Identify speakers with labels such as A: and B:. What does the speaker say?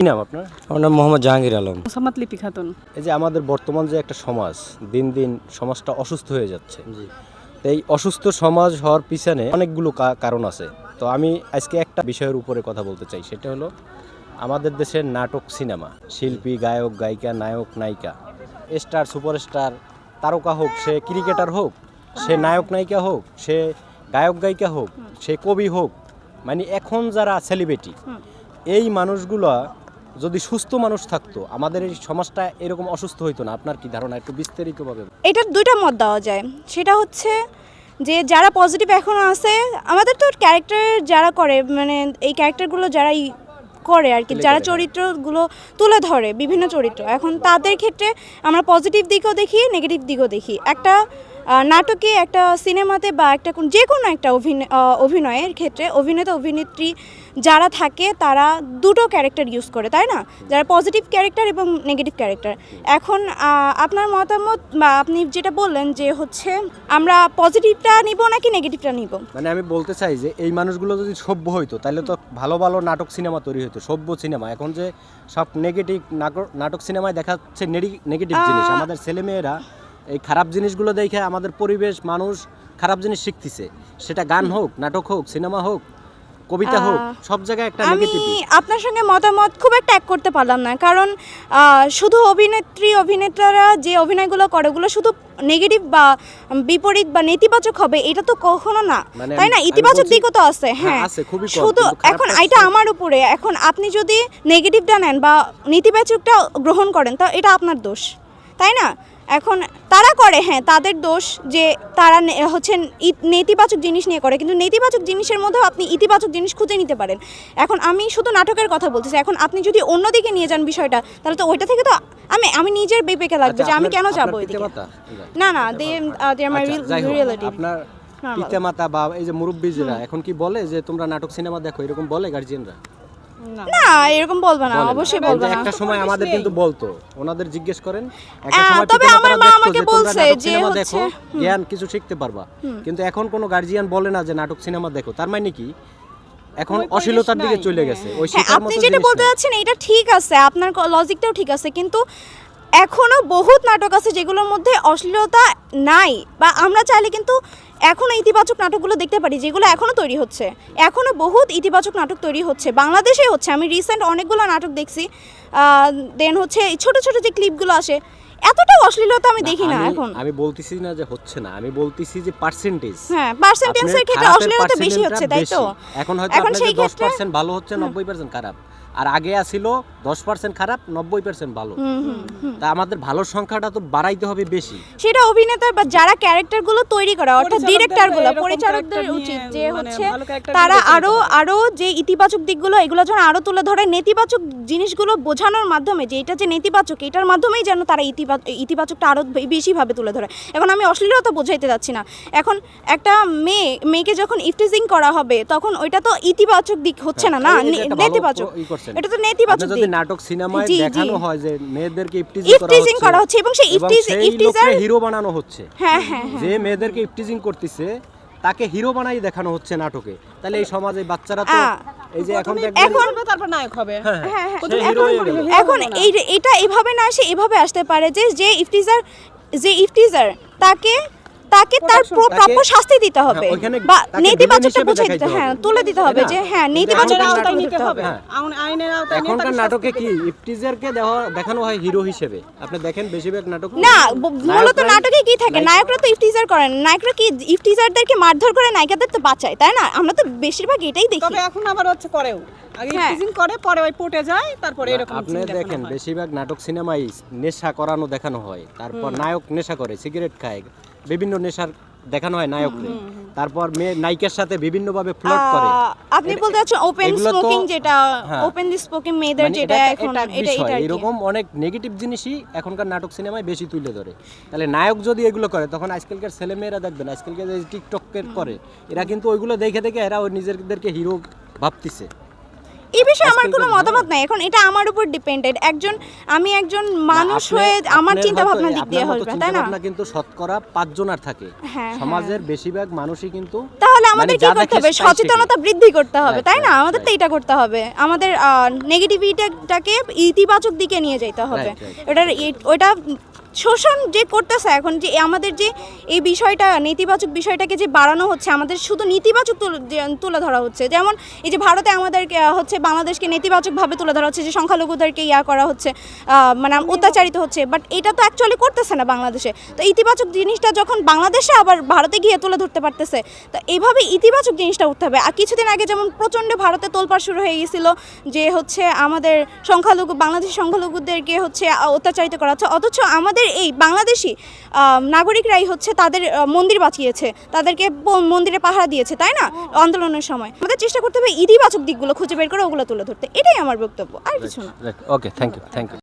A: কি নাম আপনার?
B: আমার নাম মোহাম্মদ জাহাঙ্গীর আলম।
C: মোসাম্মদ লিপি খাতুন।
A: এই যে আমাদের বর্তমান যে একটা সমাজ দিন দিন সমাজটা অসুস্থ হয়ে যাচ্ছে। তো এই অসুস্থ সমাজ হওয়ার পিছনে অনেকগুলো কারণ আছে। তো আমি আজকে একটা বিষয়ের উপরে কথা বলতে চাই। সেটা হলো আমাদের দেশের নাটক সিনেমা শিল্পী গায়ক গায়িকা নায়ক নায়িকা স্টার সুপারস্টার তারকা হোক সে ক্রিকেটার হোক সে নায়ক নায়িকা হোক সে গায়ক গায়িকা হোক সে কবি হোক মানে এখন যারা সেলিব্রিটি এই মানুষগুলা যদি সুস্থ মানুষ থাকতো আমাদের এই সমাজটা এরকম অসুস্থ হইতো না। আপনার কি ধারণা? একটু বিস্তারিতভাবে
D: এটার দুইটা মত দেওয়া যায়। সেটা হচ্ছে যে যারা পজিটিভ এখনও আছে আমাদের তো ক্যারেক্টার যারা করে মানে এই ক্যারেক্টারগুলো যারা করে আর কি যারা
A: হ্যাঁ।
D: চরিত্রগুলো তুলে ধরে বিভিন্ন চরিত্র। এখন তাদের ক্ষেত্রে আমরা পজিটিভ দিকও দেখি নেগেটিভ দিকও দেখি। একটা নাটকে একটা সিনেমাতে বা একটা কোন- যে কোনো একটা অভিনয় অভিনয়ের ক্ষেত্রে অভিনেতা অভিনেত্রী যারা থাকে তারা দুটো ক্যারেক্টার ইউজ করে তাই না? যারা পজিটিভ ক্যারেক্টার এবং নেগেটিভ ক্যারেক্টার এখন আপনার মতামত বা আপনি যেটা বললেন যে হচ্ছে আমরা পজিটিভটা নিব নাকি নেগেটিভটা নিব?
A: মানে আমি বলতে চাই যে এই মানুষগুলো যদি সভ্য হইতো তাহলে তো ভালো ভালো নাটক সিনেমা তৈরি হতো সভ্য সিনেমা। এখন যে সব নেগেটিভ নাটক সিনেমায় দেখাচ্ছে নেগেটিভ জিনিস। আমাদের ছেলেমেয়েরা এই খারাপ জিনিসগুলো দেখে আমাদের পরিবেশ মানুষ খারাপ জিনিস শিখতেছে। সেটা গান হোক নাটক হোক সিনেমা হোক কবিতা হোক সব জায়গায় একটা
D: আমি আপনার সঙ্গে মতামত খুব একটা এক করতে পারলাম না। কারণ শুধু অভিনেত্রী অভিনেতারা যে অভিনয়গুলো করে ওগুলো শুধু নেগেটিভ বা বিপরীত বা নেতিবাচক হবে এটা তো কখনো না।
A: মানে
D: তাই না? ইতিবাচক দিকও তো আছে
A: হ্যাঁ,
D: হ্যাঁ। শুধু এখন এটা আমার উপরে এখন আপনি যদি নেগেটিভটা নেন বা নেতিবাচকটা গ্রহণ করেন তা এটা আপনার দোষ। তাই না? এখন তারা করে হ্যাঁ তাদের দোষ যে তারা হচ্ছে নেতিবাচক জিনিস নিয়ে করে কিন্তু নেতিবাচক জিনিসের মধ্যেও আপনি ইতিবাচক জিনিস খুঁজে নিতে পারেন। এখন আমি শুধু নাটকের কথা বলতেছি এখন আপনি যদি অন্যদিকে নিয়ে যান বিষয়টা তাহলে তো ওইটা থেকে তো আমি আমি নিজের বিবেকে লাগবে যে আমি কেন যাব না না দে দে আর মাই রিলেটিভ
A: আপনার পিতামাতা বা এই যে মুরব্বীরা এখন কি বলে যে তোমরা নাটক সিনেমা দেখো এরকম বলে গার্জিয়ানরা
D: না। এরকম বলব না অবশ্যই বলব না।
A: একটা সময় আমাদের কিন্তু বলতো ওনাদের জিজ্ঞেস করেন একটা সময়
D: তবে আমার মা আমাকে বলছে
A: নাটক
D: যে
A: সিনেমা
D: হচ্ছে-
A: দেখো জ্ঞান কিছু শিখতে পারবা। কিন্তু এখন কোনো গার্জিয়ান বলে না যে নাটক সিনেমা দেখো। তার মানে কি? এখন অশ্লীলতার দিকে চলে গেছে। ওই
D: হ্যাঁ
A: শেখার
D: আপনি যেটা বলতে। যাচ্ছেন এটা ঠিক আছে আপনার লজিকটাও ঠিক আছে কিন্তু এখনও বহুত নাটক আছে যেগুলোর মধ্যে অশ্লীলতা নাই বা আমরা চাইলে কিন্তু এখনও ইতিবাচক নাটকগুলো দেখতে পারি যেগুলো এখনও তৈরি হচ্ছে। এখনও বহুত ইতিবাচক নাটক তৈরি হচ্ছে। বাংলাদেশে হচ্ছে। আমি রিসেন্ট অনেকগুলো নাটক দেখছি। দেন হচ্ছে এই ছোট ছোট যে ক্লিপগুলো আসে এতটা অশ্লীলতা আমি দেখি না এখন।
A: আমি বলতেছি না যে হচ্ছে না। আমি বলতেছি যে পার্সেন্টেজ
D: হ্যাঁ পার্সেন্টেজের ক্ষেত্রে অশ্লীলতা বেশি হচ্ছে তাই তো?
A: এখন হয়তো আপনাদের
D: সেই
A: দশ
D: ক্ষেত্রে
A: পার্সেন্ট ভালো হচ্ছে নব্বই পার্সেন্ট খারাপ। আর আগে আসিল দশ পার্সেন্ট খারাপ নব্বই পার্সেন্ট ভালো। তা আমাদের ভালো সংখ্যাটা তো বাড়াইতে হবে বেশি।
D: সেটা অভিনেতার বা যারা ক্যারেক্টারগুলো তৈরি করে অর্থাৎ ডিরেক্টরগুলো পরিচালকদের উচিত যে
C: মানে
D: হচ্ছে তারা
C: আরও
D: আরও যে ইতিবাচক দিকগুলো এগুলো যেন আরও তুলে ধরে নেতিবাচক জিনিসগুলো বোঝানোর মাধ্যমে যে এটা যে নেতিবাচক এটার মাধ্যমেই যেন তারা ইতিবাচক ইতিবাচকটা আরও বে- বেশিভাবে তুলে ধরে। এখন আমি অশ্লীলতা বোঝাইতে যাচ্ছি না। এখন একটা মেয়ে মেয়েকে যখন ইফটিজিং করা হবে তখন ওইটা তো ইতিবাচক দিক হচ্ছে না না?
A: হ্যাঁ,
D: নেতিবাচক।
A: করছেন।
D: এটা তো নেতিবাচক
A: যদি নাটক সিনেমায়। দেখানো হয় যে মেয়েদেরকে ইফটিজিং
D: করা হচ্ছে এবং সেই ইফটিজ- ইফটিজার-
A: হিরো বানানো হচ্ছে
D: হ্যাঁ হ্যাঁ হ্যাঁ
A: যে মেয়েদেরকে ইফটিজিং করতেছে তাকে হিরো বানাই দেখানো হচ্ছে নাটকে তাহলে এই সমাজে বাচ্চারা তো এই যে এখন
C: এখন তারপর নায়ক হবে
A: হ্যাঁ
D: হ্যাঁ। এখন এই এটা এভাবে না আসে এভাবে আসতে পারে যে যে ইফটিজার যে ইফটিজার তাকে তাকে তার প্রাপ্য শাস্তি দিতে হবে।
A: হ্যাঁ,
D: বা নেতিবাচকটা বুঝে দিতে হ্যাঁ তুলে দিতে হবে যে হ্যাঁ
A: কিন্তু
D: নেতিবাচক
C: আইনের আওতায় নিতে হবে
D: হবে।
A: হ্যাঁ।
C: আইন- আইনের আওতায়
A: এখনকার নাটকে কি ইফটিজারকে দেখানো হয় হিরো হিসেবে? আপনি দেখেন বেশিরভাগ নাটক
D: না মূলত নাটকে কি থাকে? নায়করা তো ইফটিজার করেন নায়করা কি ইফটিজারদেরকে মারধর করে নায়িকাদের তো বাঁচায় তাই না? আমরা তো বেশিরভাগ এটাই দেখি।
C: তবে এখন আবার হচ্ছে করেও। আগে
D: হ্যাঁ।
C: টিজিং করে পরে ওই পটে যায় তারপরে এরকম
A: আপনি
C: দেখেন
A: বেশিরভাগ নাটক সিনেমায় নেশা করানো দেখানো হয়। তারপর নায়ক নেশা করে সিগারেট খায়। বিভিন্ন নেশার দেখানো হয় নায়করে তারপর মেয়ে নায়িকার সাথে বিভিন্ন ভাবে ফ্লার্ট করে
D: আপনি বলতে চাচ্ছেন ওপেন স্মোকিং যেটা
A: হ্যাঁ।
D: ওপেনলি স্পোকিং মেয়েদের
A: মানে
D: যেটা এখন
A: এটা
D: এটা।
A: এরকম অনেক নেগেটিভ জিনিসই এখনকার নাটক সিনেমায় বেশি তুলে ধরে। তাহলে নায়ক যদি এগুলো করে তখন আজকালকার ছেলে ছেলেমেয়েরা দেখবেন আজকালকার যে টিকটকের করে এরা কিন্তু ওইগুলো দেখে দেখে এরা ওই নিজেদেরকে হিরো ভাবতিছে।
D: এই বিষয়ে আমার কোনো মতামত নাই। এখন এটা আমার উপর ডিপেন্ডেড একজন আমি একজন মানুষ হয়ে আমার চিন্তা ভাবনা দিক দিয়ে হবে তাই না?
A: কিন্তু শতকরা পাঁচজনের থাকে।
D: হ্যাঁ,
A: সমাজের বেশিরভাগ মানুষই কিন্তু
D: তাহলে
A: মানে
D: আমাদের কি করতে হবে? সচেতনতা বৃদ্ধি করতে হবে তাই না? আমাদের তো. এটা করতে হবে। আমাদের নেগেটিভিটিটাকে ইতিবাচক দিকে নিয়ে যেতে হবে. ওটার ওটা শোষণ যে করতেছে এখন যে আমাদের যে এই বিষয়টা নেতিবাচক বিষয়টাকে যে বাড়ানো হচ্ছে আমাদের শুধু নেতিবাচক তুলে- তুলে ধরা হচ্ছে। যেমন এই যে ভারতে আমাদের হচ্ছে বাংলাদেশকে নেতিবাচকভাবে তুলে ধরা হচ্ছে যে সংখ্যালঘুদেরকে ইয়া করা হচ্ছে মানে অত্যাচারিত হচ্ছে বাট এটা তো অ্যাকচুয়ালি করতেছে না বাংলাদেশে। তো ইতিবাচক জিনিসটা যখন বাংলাদেশে আবার ভারতে গিয়ে তুলে ধরতে পারতেছে তো এইভাবে ইতিবাচক জিনিসটা উঠতে হবে। আর কিছুদিন আগে যেমন প্রচণ্ড ভারতে তোলপাড় শুরু হয়ে গেছিল যে হচ্ছে আমাদের সংখ্যালঘু বাংলাদেশি সংখ্যালঘুদেরকে হচ্ছে অত্যাচারিত করা হচ্ছে অথচ আমাদের এই বাংলাদেশি আহ, নাগরিকরাই হচ্ছে তাদের মন্দির বাঁচিয়েছে। তাদেরকে মন্দিরে পাহারা দিয়েছে তাই না? আন্দোলনের সময়। আমাদের চেষ্টা করতে হবে ইতিবাচক দিকগুলো খুঁজে বের করে ওগুলো তুলে ধরতে। এটাই আমার বক্তব্য আর কিছু না।
A: Okay thank you thank you